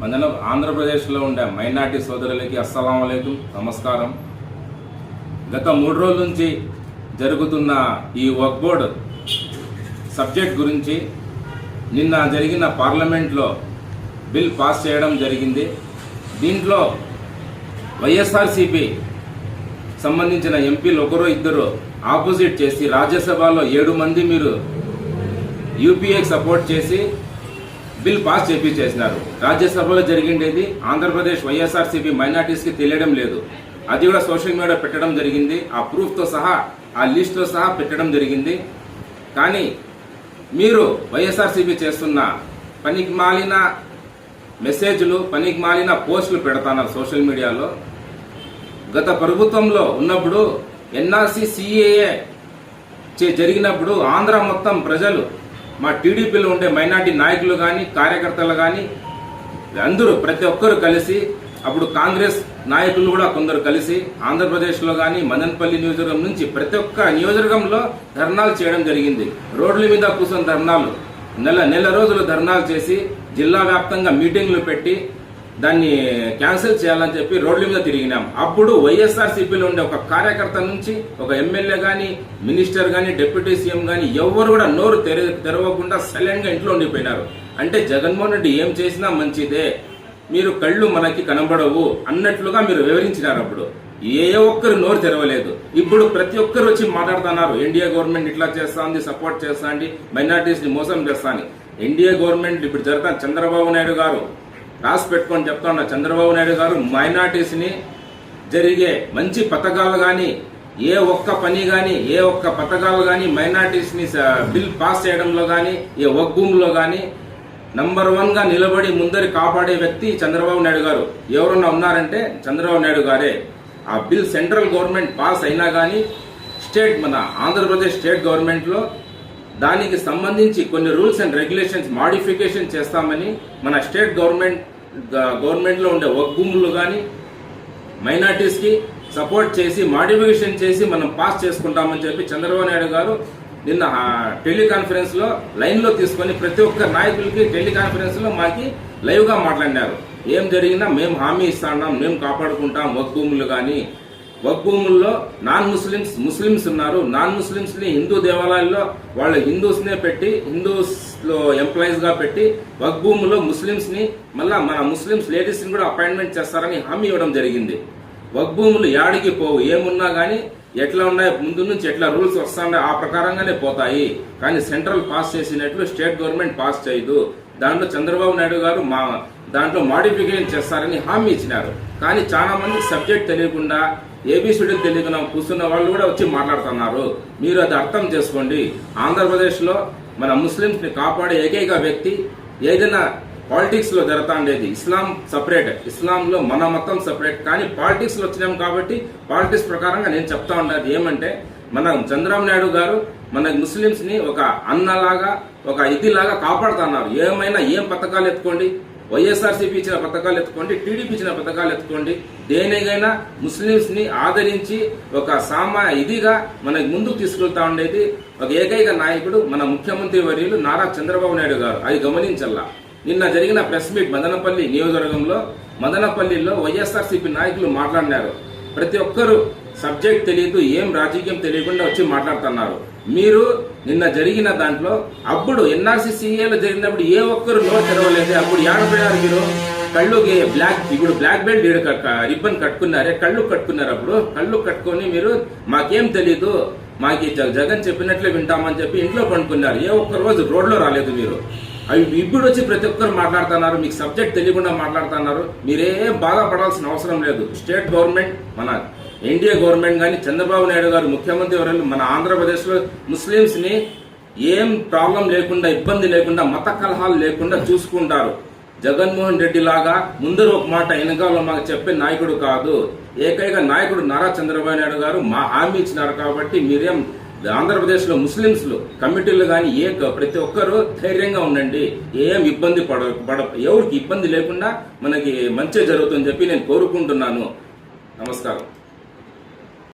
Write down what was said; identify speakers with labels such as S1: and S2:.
S1: మన ఆంధ్రప్రదేశ్లో ఉండే మైనార్టీ సోదరులకి అస్సలం నమస్కారం. గత మూడు రోజుల నుంచి జరుగుతున్న ఈ వర్క్ బోర్డ్ సబ్జెక్ట్ గురించి నిన్న జరిగిన పార్లమెంట్లో బిల్ పాస్ చేయడం జరిగింది. దీంట్లో వైఎస్ఆర్సిపి సంబంధించిన ఎంపీలు ఒకరో ఇద్దరు ఆపోజిట్ చేసి రాజ్యసభలో ఏడు మంది మీరు యూపీఏకి సపోర్ట్ చేసి బిల్ పాస్ చేపించేసినారు. రాజ్యసభలో జరిగిండేది ఆంధ్రప్రదేశ్ వైఎస్ఆర్సీపీ మైనార్టీస్కి తెలియడం లేదు. అది కూడా సోషల్ మీడియా పెట్టడం జరిగింది. ఆ ప్రూఫ్తో సహా ఆ లిస్ట్తో సహా పెట్టడం జరిగింది. కానీ మీరు వైఎస్ఆర్సీపీ చేస్తున్న పనికి మాలిన మెసేజ్లు పనికి మాలిన పోస్టులు పెడతాన్నారు సోషల్ మీడియాలో. గత ప్రభుత్వంలో ఉన్నప్పుడు ఎన్ఆర్సీ సిఏఏ జరిగినప్పుడు ఆంధ్ర మొత్తం ప్రజలు మా టీడీపీలో ఉండే మైనార్టీ నాయకులు కానీ కార్యకర్తలు కానీ అందరూ ప్రతి ఒక్కరు కలిసి అప్పుడు కాంగ్రెస్ నాయకులు కూడా కొందరు కలిసి ఆంధ్రప్రదేశ్లో కానీ మదనపల్లి నియోజకవర్గం నుంచి ప్రతి ఒక్క నియోజకవర్గంలో ధర్నాలు చేయడం జరిగింది. రోడ్ల మీద కూర్చొని ధర్నాలు. నెల నెల రోజులు ధర్నాలు చేసి జిల్లా వ్యాప్తంగా మీటింగ్లు పెట్టి దాన్ని క్యాన్సిల్ చేయాలని చెప్పి రోడ్ల మీద తిరిగినాం. అప్పుడు వైఎస్ఆర్సీపీలో ఉండే ఒక కార్యకర్త నుంచి ఒక ఎమ్మెల్యే కానీ మినిస్టర్ కానీ డిప్యూటీ సీఎం కానీ ఎవరు కూడా నోరు తెర తెరవకుండా సైలెంట్గా ఇంట్లో ఉండిపోయినారు. అంటే జగన్మోహన్ రెడ్డి ఏం చేసినా మంచిదే. మీరు కళ్ళు మనకి కనబడవు అన్నట్లుగా మీరు వివరించినారు అప్పుడు. ఏ ఒక్కరు నోరు తెరవలేదు. ఇప్పుడు ప్రతి ఒక్కరు వచ్చి మాట్లాడుతున్నారు. ఎన్డీఏ గవర్నమెంట్ ఇట్లా చేస్తా ఉంది సపోర్ట్ చేస్తా అండి మోసం చేస్తా అని ఎన్డీఏ గవర్నమెంట్ ఇప్పుడు జరుగుతా చంద్రబాబు నాయుడు గారు రాసి పెట్టుకొని చెప్తా చంద్రబాబు నాయుడు గారు మైనార్టీస్ని జరిగే మంచి పథకాలు కానీ ఏ ఒక్క పని కానీ ఏ ఒక్క పథకాలు కానీ మైనార్టీస్ని బిల్ పాస్ చేయడంలో కానీ ఏ ఒగ్గూములో కానీ నంబర్ వన్గా నిలబడి ముందరి కాపాడే వ్యక్తి చంద్రబాబు నాయుడు గారు. ఎవరన్నా ఉన్నారంటే చంద్రబాబు నాయుడు గారే. ఆ బిల్ సెంట్రల్ గవర్నమెంట్ పాస్ అయినా కానీ స్టేట్ మన ఆంధ్రప్రదేశ్ స్టేట్ గవర్నమెంట్లో దానికి సంబంధించి కొన్ని రూల్స్ అండ్ రెగ్యులేషన్స్ మాడిఫికేషన్ చేస్తామని మన స్టేట్ గవర్నమెంట్ గవర్నమెంట్లో ఉండే వర్క్ కానీ మైనార్టీస్కి సపోర్ట్ చేసి మాడిఫికేషన్ చేసి మనం పాస్ చేసుకుంటామని చెప్పి చంద్రబాబు నాయుడు గారు నిన్న టెలికాన్ఫరెన్స్లో లైన్లో తీసుకొని ప్రతి ఒక్క నాయకులకి టెలికాన్ఫరెన్స్లో మాకి లైవ్గా మాట్లాడినారు. ఏం జరిగినా మేము హామీ ఇస్తాం మేము కాపాడుకుంటాం వక్ భూములు కానీ. వక్ భూముల్లో నాన్ ముస్లిమ్స్ ముస్లిమ్స్ ఉన్నారు. నాన్ ముస్లిమ్స్ని హిందూ దేవాలయాల్లో వాళ్ళ హిందూస్నే పెట్టి హిందూస్ లో ఎంప్లాయీస్గా పెట్టి వక్ ముస్లిమ్స్ని మళ్ళీ ని మళ్ళా మన ముస్లిమ్స్ లేడీస్ని కూడా అపాయింట్మెంట్ చేస్తారని హామీ ఇవ్వడం జరిగింది. వక్ భూములు యాడికి పోవు ఏమున్నా కానీ ఎట్లా ఉన్నాయి ముందు నుంచి ఎట్లా రూల్స్ వస్తున్నాయి ఆ ప్రకారంగానే పోతాయి. కానీ సెంట్రల్ పాస్ చేసినట్లు స్టేట్ గవర్నమెంట్ పాస్ చేయదు. దాంట్లో చంద్రబాబు నాయుడు గారు మా దాంట్లో మాడిఫికేషన్ చేస్తారని హామీ ఇచ్చినారు. కానీ చాలా మంది సబ్జెక్ట్ తెలియకుండా ఏబిసిడి తెలియకుండా కూర్చున్న వాళ్ళు కూడా వచ్చి మాట్లాడుతున్నారు. మీరు అది అర్థం చేసుకోండి. ఆంధ్రప్రదేశ్లో మన ముస్లింస్ని కాపాడే ఏకైక వ్యక్తి ఏదైనా పాలిటిక్స్లో జరుగుతా ఉండేది ఇస్లాం సపరేట్ ఇస్లాంలో మన మతం సపరేట్ కానీ పాలిటిక్స్లో వచ్చినాం కాబట్టి పాలిటిక్స్ ప్రకారంగా నేను చెప్తా ఉండేది ఏమంటే మన చంద్రబాబు నాయుడు గారు మన ముస్లింస్ని ఒక అన్నలాగా ఒక ఇదిలాగా కాపాడుతున్నారు. ఏమైనా ఏం పథకాలు ఎత్తుకోండి? వైఎస్ఆర్సీపీ ఇచ్చిన పథకాలు ఎత్తుకోండి టీడీపీ ఇచ్చిన పథకాలు ఎత్తుకోండి. దేనికైనా ముస్లింస్ని ఆదరించి ఒక సామా ఇదిగా మనకి ముందుకు తీసుకెళ్తా ఉండేది ఒక ఏకైక నాయకుడు మన ముఖ్యమంత్రి వర్యులు నారా చంద్రబాబు నాయుడు గారు. అది గమనించల్లా. నిన్న జరిగిన ప్రెస్ మీట్ మదనపల్లి నియోజకవర్గంలో మదనపల్లిలో వైఎస్ఆర్సీపీ నాయకులు మాట్లాడినారు. ప్రతి ఒక్కరు సబ్జెక్ట్ తెలియదు ఏం రాజకీయం తెలియకుండా వచ్చి మాట్లాడుతున్నారు. మీరు నిన్న జరిగిన దాంట్లో అప్పుడు ఎన్ఆర్సీ సీఏలో జరిగినప్పుడు ఏ ఒక్కరు నోట్ తెరవలేదు. అప్పుడు ఏడపోయారు మీరు కళ్ళు బ్లాక్ ఇప్పుడు బ్లాక్ బెల్ట్ వీడు క- రిబ్బన్ కట్టుకున్నారే కళ్ళు కట్టుకున్నారు అప్పుడు. కళ్ళు కట్టుకొని మీరు మాకేం తెలీదు మాకు జ- జగన్ చెప్పినట్లే వింటామని చెప్పి ఇంట్లో పండుకున్నారు. ఏ ఒక్క రోజు రోడ్లో రాలేదు మీరు. అవి ఇప్పుడు వచ్చి ప్రతి ఒక్కరు మాట్లాడుతున్నారు మీకు సబ్జెక్ట్ తెలియకుండా మాట్లాడుతున్నారు మీరేం బాధపడాల్సిన అవసరం లేదు. స్టేట్ గవర్నమెంట్ మన ఎన్డీఏ గవర్నమెంట్ కానీ చంద్రబాబు నాయుడు గారు ముఖ్యమంత్రి ఎవరైనా మన ఆంధ్రప్రదేశ్లో ముస్లిమ్స్ని ఏం ప్రాబ్లం లేకుండా ఇబ్బంది లేకుండా మత కలహాలు లేకుండా చూసుకుంటారు. జగన్మోహన్ రెడ్డి లాగా ముందర ఒక మాట వెనకాల మాకు చెప్పే నాయకుడు కాదు. ఏకైక నాయకుడు నారా చంద్రబాబు నాయుడు గారు మా హామీ ఇచ్చినారు కాబట్టి మీరేం ఆంధ్రప్రదేశ్లో ముస్లిమ్స్లు కమిటీలు కానీ ఏ ప్రతి ఒక్కరు ధైర్యంగా ఉండండి. ఏం ఇబ్బంది పడ పడ ఎవరికి ఇబ్బంది లేకుండా మనకి మంచి జరుగుతుందని చెప్పి నేను కోరుకుంటున్నాను. నమస్కారం.